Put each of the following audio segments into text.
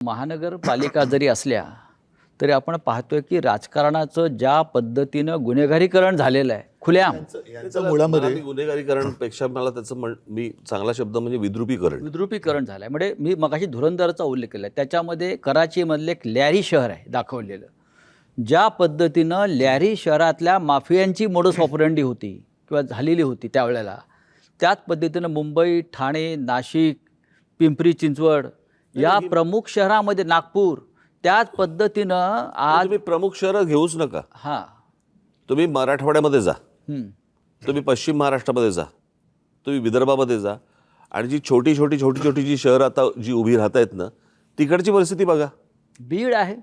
महानगरपालिका जरी असल्या तरी आपण पाहतोय की राजकारणाचं ज्या पद्धतीनं गुन्हेगारीकरण झालेलं आहे खुल्याम यांचं मुळामध्ये गुन्हेगारीकरणपेक्षा मला त्याचं म्हण मी चांगला शब्द म्हणजे विद्रुपीकरण. विद्रुपीकरण झालं आहे म्हणजे मी मगाशी धुरंदरचा उल्लेख केला. आहे त्याच्यामध्ये कराचीमधलं एक लॅरी शहर आहे दाखवलेलं. ज्या पद्धतीनं लॅरी शहरातल्या माफियांची मोडस ऑपरंडी होती किंवा झालेली होती त्यावेळेला त्याच पद्धतीनं मुंबई ठाणे नाशिक पिंपरी चिंचवड या प्रमुख शहरामध्ये नागपूर त्याच पद्धतीनं आज तुम्ही प्रमुख शहरं घेऊच नका. हां. तुम्ही मराठवाड्यामध्ये जा. तुम्ही पश्चिम महाराष्ट्रामध्ये जा. तुम्ही विदर्भामध्ये जा. आणि जी छोटी छोटी छोटी छोटी जी शहरं आता जी उभी राहत आहेत ना तिकडची परिस्थिती बघा. बीड आहे.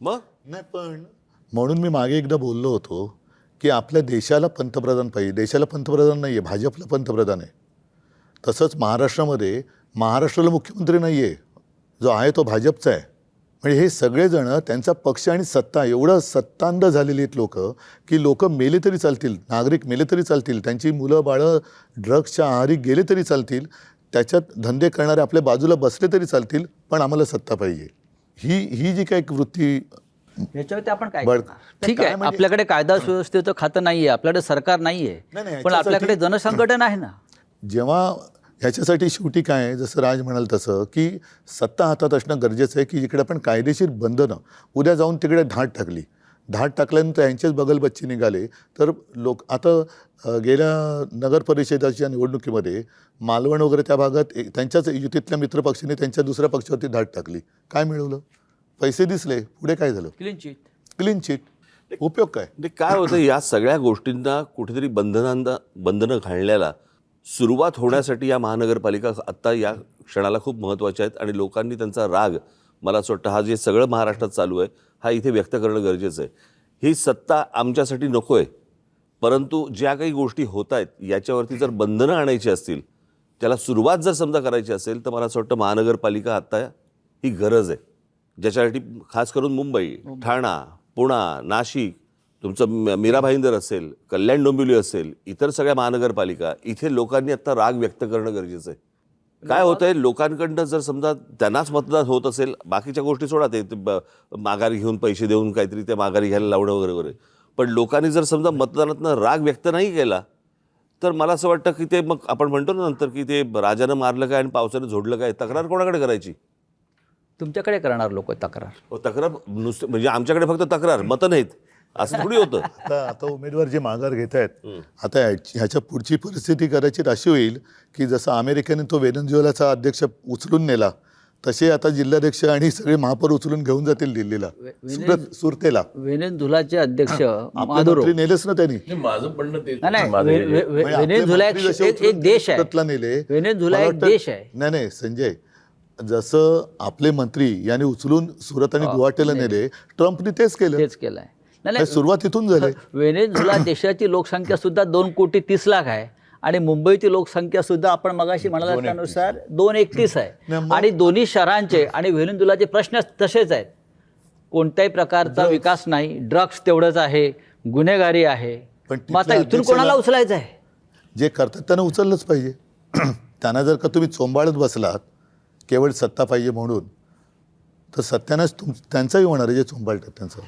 मग? नाही पण म्हणून मी मागे एकदा बोललो होतो की आपल्या देशाला पंतप्रधान पाहिजे देशाला पंतप्रधान नाही आहे भाजपला पंतप्रधान आहे. तसंच महाराष्ट्रामध्ये महाराष्ट्राला मुख्यमंत्री नाही आहे जो आहे तो भाजपचा आहे. म्हणजे हे सगळेजण त्यांचा पक्ष आणि सत्ता एवढं सत्तांध झालेली आहेत लोक की लोक मेले तरी चालतील नागरिक मेले तरी चालतील त्यांची मुलं बाळं ड्रग्सच्या आहारी गेले तरी चालतील त्याच्यात धंदे करणारे आपल्या बाजूला बसले तरी चालतील पण आम्हाला सत्ता पाहिजे. ही ही जी काही वृत्ती ह्याच्यावरती आपण काय? ठीक आहे म्हणजे- आपल्याकडे कायदा सुव्यवस्थेचं खातं नाही आहे आपल्याकडे सरकार नाही नाही, आहे नाही, पण आपल्याकडे जनसंघटन आहे ना. जेव्हा ह्याच्यासाठी शेवटी काय आहे? जसं राज म्हणाल तसं की सत्ता हातात असणं गरजेचं आहे की जिकडे आपण कायदेशीर बंधनं उद्या जाऊन तिकडे धाड टाकली. धाड टाकल्यानंतर यांचेच बगलबच्चे निघाले. तर लोक आता गेल्या नगर परिषदेच्या निवडणुकीमध्ये मालवण वगैरे त्या भागात त्यांच्याच युतीतल्या मित्रपक्षाने त्यांच्या दुसऱ्या पक्षावरती धाड टाकली. काय मिळवलं? पैसे दिसले. पुढे काय झालं? क्लीन चिट क्लीन चिट उपयोग काय? काय होतं या सगळ्या गोष्टींना कुठेतरी बंधनांना बंधनं घालण्याला सुरुवात होण्यासाठी या महानगरपालिका आत्ता या क्षणाला खूप महत्त्वाच्या आहेत आणि लोकांनी त्यांचा राग मला असं वाटतं हा जे सगळं महाराष्ट्रात चालू आहे हा इथे व्यक्त करणं गरजेचं आहे. ही सत्ता आमच्यासाठी नको आहे. परंतु ज्या काही गोष्टी होत आहेत याच्यावरती जर बंधनं आणायची असतील त्याला सुरुवात जर समजा करायची असेल तर मला असं वाटतं महानगरपालिका आत्ता ही गरज आहे. ज्याच्यासाठी खास करून मुंबई ठाणा पुणा नाशिक तुमचं मीरा भाईंदर असेल कल्याण डोंबिवली असेल इतर सगळ्या महानगरपालिका इथे लोकांनी आत्ता राग व्यक्त करणं गरजेचं आहे. काय होतंय? लोकांकडनं जर समजा त्यांनाच मतदान होत असेल बाकीच्या गोष्टी सोडा ते माघारी घेऊन पैसे देऊन काहीतरी ते माघारी घ्यायला लावणं वगैरे वगैरे. पण लोकांनी जर समजा मतदानातनं राग व्यक्त नाही केला तर मला असं वाटतं की ते मग आपण म्हणतो ना नंतर की ते राजानं मारलं काय आणि पावसानं झोडलं काय तक्रार कोणाकडे करायची? तुमच्याकडे करणार लोक तक्रार. हो, तक्रार नुसतं म्हणजे आमच्याकडे फक्त तक्रार मतं नाहीत. असं थोडी होतं. आता आता उमेदवार जे माघार घेत आहेत आता ह्याची- ह्याच्या पुढची परिस्थिती कदाचित अशी होईल की जसं अमेरिकेने तो वेनेझुएलाचा अध्यक्ष उचलून नेला तसे आता जिल्हाध्यक्ष आणि सगळे महापौर उचलून घेऊन जातील दिल्लीला. सुरत सुरतेला. व्हेनेझुलाचे अध्यक्ष आपले मंत्री नेलेच ना त्यांनी. नाही, माझं म्हणणं नाही नाही माझं हे- म्हणजे आपले व्हेनेझुला मंत्री एक जसे एक- एक देश आहे. नेले. व्हेनेझुला मला एक वाटतं- देश आहे. नाही नाही संजय जसं आपले मंत्री यांनी उचलून सुरत आणि गुवाहाटीला नेले ट्रम्पने तेच केलं. तेच केलंय. नाही हे नाही. सुरुवात इथून झाली. व्हेनेझुला देशाची लोकसंख्या सुद्धा दोन कोटी तीस लाख आहे आणि मुंबईची लोकसंख्या सुद्धा आपण मगाशी म्हणाला त्यानुसार दोन एकतीस आहे. आणि दोन्ही शहरांचे आणि व्हेनेझुलाचे प्रश्न तसेच आहेत. कोणत्याही प्रकारचा विकास नाही. ड्रग्स तेवढंच आहे. गुन्हेगारी आहे. पण मग आता इथून कोणाला उचलायचं आहे? जे करतात त्यांना उचललंच पाहिजे. त्यांना जर का तुम्ही चोंबाळत बसलात केवळ सत्ता पाहिजे म्हणून तर सत्यानंच तुम त्यांचाही होणार आहे जे चोंबाळतात त्यांचं.